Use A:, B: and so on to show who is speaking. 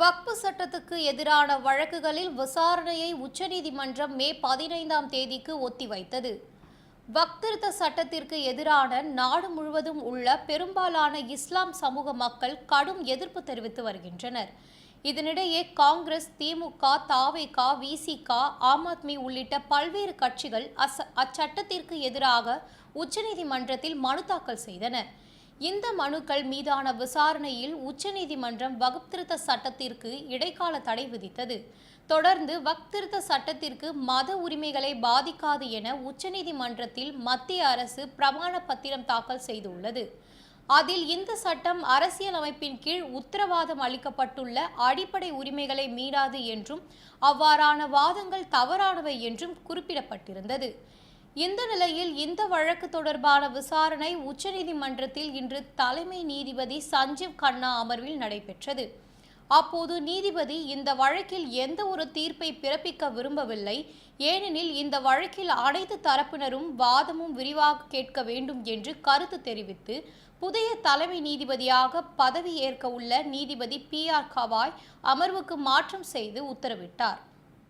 A: வக்பு சட்டத்துக்கு எதிரான வழக்குகளில் விசாரணையை உச்சநீதிமன்றம் மே பதினைந்தாம் தேதிக்கு ஒத்திவைத்தது. வக்திருத்த சட்டத்திற்கு எதிரான நாடு முழுவதும் உள்ள பெரும்பாலான இஸ்லாம் சமூக மக்கள் கடும் எதிர்ப்பு தெரிவித்து வருகின்றனர். இதனிடையே காங்கிரஸ் திமுக தாவேகா விசிக ஆம் ஆத்மி உள்ளிட்ட பல்வேறு கட்சிகள் அச அச்சட்டத்திற்கு எதிராக உச்சநீதிமன்றத்தில் மனு தாக்கல் செய்தன. இந்த மனுக்கள் மீதான விசாரணையில் உச்சநீதிமன்றம் வகுப்திருத்த சட்டத்திற்கு இடைக்கால தடை விதித்தது. தொடர்ந்து வக்திருத்த சட்டத்திற்கு மத உரிமைகளை பாதிக்காது என உச்சநீதிமன்றத்தில் மத்திய அரசு பிரமாண பத்திரம் தாக்கல் செய்துள்ளது. அதில் இந்த சட்டம் அரசியலமைப்பின் கீழ் உத்தரவாதம் அளிக்கப்பட்டுள்ள அடிப்படை உரிமைகளை மீறாது என்றும் அவ்வாறான வாதங்கள் தவறானவை என்றும் குறிப்பிடப்பட்டிருந்தது. இந்த நிலையில் இந்த வழக்கு தொடர்பான விசாரணை உச்சநீதிமன்றத்தில் இன்று தலைமை நீதிபதி சஞ்சீவ் கண்ணா அமர்வில் நடைபெற்றது. அப்போது நீதிபதி இந்த வழக்கில் எந்த ஒரு தீர்ப்பை பிறப்பிக்க விரும்பவில்லை. ஏனெனில் இந்த வழக்கில் அனைத்து தரப்பினரும் வாதமும் விரிவாக கேட்க வேண்டும் என்று கருத்து தெரிவித்து புதிய தலைமை நீதிபதியாக பதவி ஏற்க உள்ள நீதிபதி பி ஆர் கவாய் அமர்வுக்கு மாற்றம் செய்து உத்தரவிட்டார்.